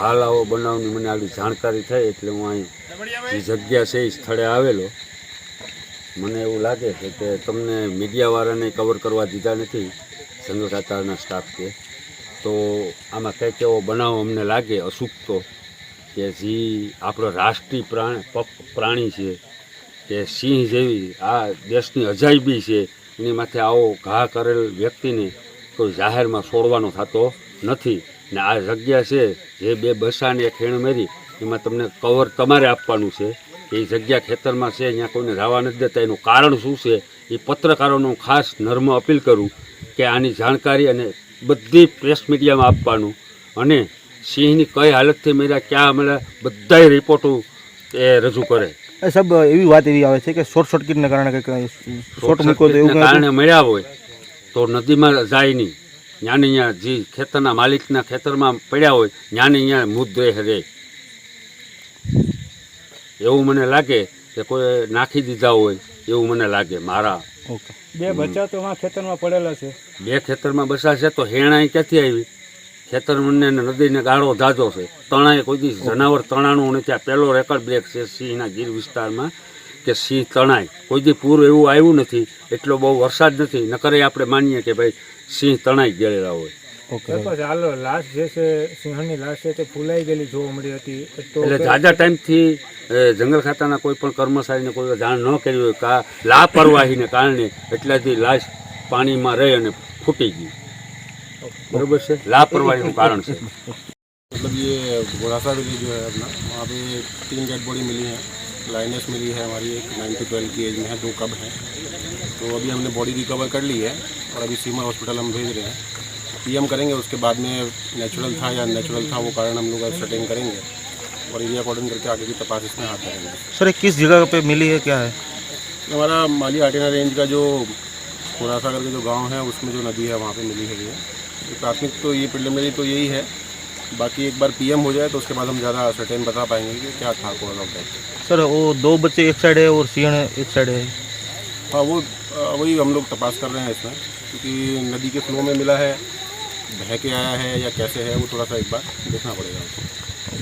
હાલ આવો બનાવની મને આવી જાણકારી થઈ એટલે હું અહીં જે જગ્યા છે એ સ્થળે આવેલો. મને એવું લાગે છે કે તમને મીડિયાવાળાને કવર કરવા દીધા નથી જંગલ ખાતાના સ્ટાફ કે. તો આમાં કંઈક એવો બનાવ અમને લાગે અસુકતો કે જે આપણો રાષ્ટ્રીય પ્રાણ પ્રાણી છે, કે સિંહ જેવી આ દેશની અજાયબી છે, એની માથે આવો ઘા કરેલ વ્યક્તિને કોઈ જાહેરમાં છોડવાનો થતો નથી. ને આ જગ્યા છે જે બે બસાને એક હેણ મેરી એમાં તમને કવર તમારે આપવાનું છે. એ જગ્યા ખેતરમાં છે અહીંયા કોઈને જવા નથી દેતા. એનું કારણ શું છે? એ પત્રકારોનું હું ખાસ નર્મ અપીલ કરું કે આની જાણકારી અને બધી પ્રેસ મીડિયામાં આપવાનું. અને સિંહની કઈ હાલતથી મેળ્યા ક્યાં મળ્યા બધા રિપોર્ટો એ રજૂ કરે. એ સાહેબ એવી વાત એવી આવે છે કે શોર્ટ સર્કિટને કારણે કંઈક શોર્ટ કંઈ કારણે મળ્યા હોય તો નદીમાં જાય નહીં. જ્ઞાને અહીંયા જે ખેતરના માલિકના ખેતરમાં પડ્યા હોય જ્ઞાને અહીંયા મૃતદેહ રહે એવું મને લાગે કે કોઈ નાખી દીધા હોય એવું મને લાગે મારા. બે બચ્ચા તો ખેતરમાં પડેલા છે. બે ખેતરમાં બસા છે તો હેણાઈ ક્યાંથી આવી? ખેતર મને ને નદીને ગાળો ધાજો છે. તણાએ કોઈ દી જનાવર તણાનું નથી આ પહેલો રેકર્ડ બ્રેક છે સિંહના ગીર વિસ્તારમાં. કે સિંહ તણાય કોઈ દી પૂર એવું આવ્યું નથી એટલો બહુ વરસાદ નથી નકરે આપણે માનીએ કે ભાઈ સિંહ તણાઈ ગયેલા હોય ઓકે સરપંચ હાલો લાશ જે છે સિંહણની લાશ છે તે ફૂલાઈ ગયેલી જોવા મળી હતી તો એટલે જાજા ટાઈમથી એ, જંગલ ખાતાના કોઈ પણ કર્મચારીને કોઈ જાણ ન કરી હોય કા લાપરવાહીને કારણે એટલાથી લાશ પાણીમાં રહી અને ફૂટી ગઈ બરોબર છે લાપરવાહીનું કારણ છે मतलब ये घोड़ासा विलेज जो है अपना वहाँ पे तीन डेड बॉडी मिली है लाइनेस मिली है हमारी एक नाइन टू ट्वेल्व की एज में है दो कब हैं। तो अभी हमने बॉडी रिकवर कर ली है और अभी सीमा हॉस्पिटल हम भेज रहे हैं। पीएम करेंगे उसके बाद में नेचुरल था या नेचुरल था वो कारण हम लोग सर्टेन करेंगे और एरिया अकॉर्डिंग करके आगे की तपास इसमें हाथ धरेंगे सर किस जगह पे मिली है क्या है? हमारा माली आटेना रेंज का जो घोड़ासा करके जो गाँव है उसमें जो नदी है वहाँ पे मिली है ये। प्राथमिक तो ये प्रिलिमिनरी तो यही है। बाकी एक बार पीएम हो जाए तो उसके बाद हम ज़्यादा सर्टेन बता पाएँगे कि क्या था कोरोना ऑफ़ सर वो दो बच्चे एक साइड है और सिंह एक साइड है। हाँ वो वही हम लोग तपास कर रहे हैं इसमें क्योंकि नदी के फ्लो में मिला है बह के आया है या कैसे है वो थोड़ा सा एक बार देखना पड़ेगा। हमको